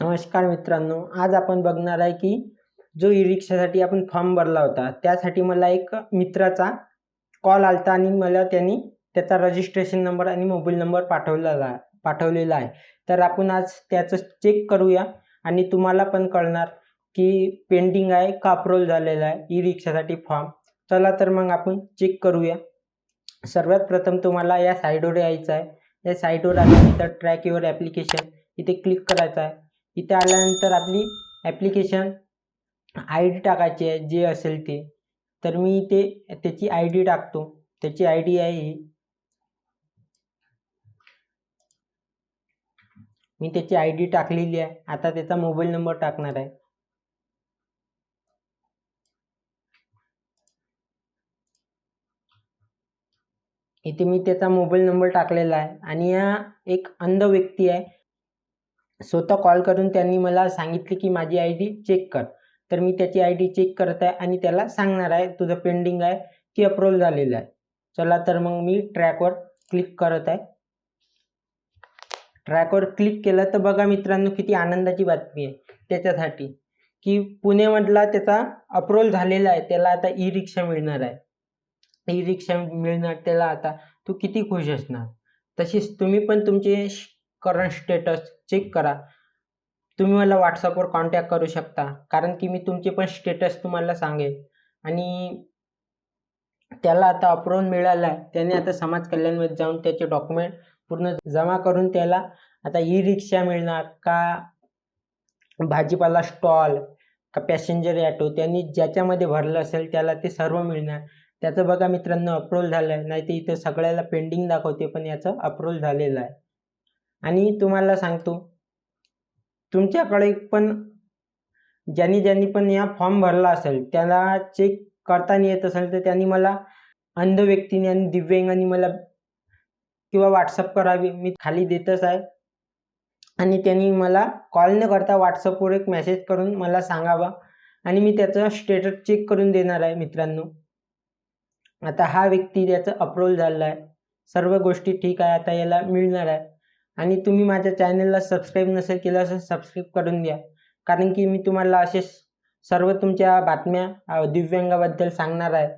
नमस्कार मित्रांनो आज आपण बघणार आहे की जो ई रिक्षासाठी आपण फॉर्म भरला होता त्यासाठी मला एक मित्राचा कॉल आलता आणि मला त्यांनी त्याचा रजिस्ट्रेशन नंबर आणि मोबाईल नंबर पाठवलेला पाठवलेला आहे. तर आपण आज त्याचं चेक करूया आणि तुम्हाला पण कळणार की पेंडिंग आहे का अप्रूव्ह झालेला आहे ई रिक्षासाठी फॉर्म. चला तर मग आपण चेक करूया. सर्वात प्रथम तुम्हाला या साईडवर यायचं आहे. या साईटवर आल्यानंतर ट्रॅक युअर ॲप्लिकेशन इथे क्लिक करायचं आहे. इथे आल्यानंतर आपली ॲप्लिकेशन आय डी टाकायची आहे जे असेल ते. तर मी इथे त्याची आय डी टाकतो. त्याची आय डी आहे ही. मी त्याची आय डी टाकलेली आहे. आता त्याचा मोबाईल नंबर टाकणार आहे. इथे मी त्याचा मोबाईल नंबर टाकलेला आहे. आणि या एक अंध व्यक्ती आहे. स्वतः कॉल करून त्यांनी मला सांगितले की माझी आय डी चेक कर. तर मी त्याची आय डी चेक करत आहे आणि त्याला सांगणार आहे तुझं पेंडिंग आहे की अप्रूव्ह झालेलं आहे. चला तर मग मी ट्रॅकवर क्लिक करत आहे. ट्रॅकवर क्लिक केलं तर बघा मित्रांनो किती आनंदाची बातमी आहे. त्याच्यासाठी की पुणेमधला त्याचा अप्रूव्हल झालेला आहे त्याला आता ई रिक्षा मिळणार आहे. ई रिक्षा मिळणार त्याला आता तू किती खुश असणार? तशीच तुम्ही पण तुमचे करंट स्टेटस चेक करा. तुम्ही मला व्हॉट्सअपवर कॉन्टॅक्ट करू शकता कारण की मी तुमचे पण स्टेटस तुम्हाला सांगेल. आणि त्याला आता अप्रूव्हल मिळाला आहे त्याने आता समाज कल्याणमध्ये जाऊन त्याचे डॉक्युमेंट पूर्ण जमा करून त्याला आता ई रिक्षा मिळणार का भाजीपाला स्टॉल का पॅसेंजर ॲटो त्यांनी ज्याच्यामध्ये भरलं असेल त्याला ते सर्व मिळणार. त्याचं बघा मित्रांनो अप्रूव्ह झालं आहे नाही ते इथं सगळ्याला पेंडिंग दाखवते पण याचं अप्रूव्हल झालेलं आहे. आणि तुम्हाला सांगतो तुमच्याकडे पण ज्यांनी ज्यांनी पण या फॉर्म भरला असेल त्याला चेक करताना येत असेल तर त्यांनी मला अंध व्यक्तीने आणि दिव्यांगाने मला किंवा व्हॉट्सअप करावी. मी खाली देतच आहे. आणि त्यांनी मला कॉल न करता व्हॉट्सअपवर एक मेसेज करून मला सांगावा. आणि मी त्याचं स्टेटस चेक करून देणार आहे मित्रांनो. आता हा व्यक्ती त्याचं अप्रूव्हल झालेला आहे सर्व गोष्टी ठीक आहे. आता याला मिळणार आहे. आणि तुम्ही माझ्या चॅनलला सबस्क्राईब नसेल केलं असेल सबस्क्राईब करून द्या कारण की मी तुम्हाला असे सर्व तुमच्या बातम्या दिव्यांगाबद्दल सांगणार आहे.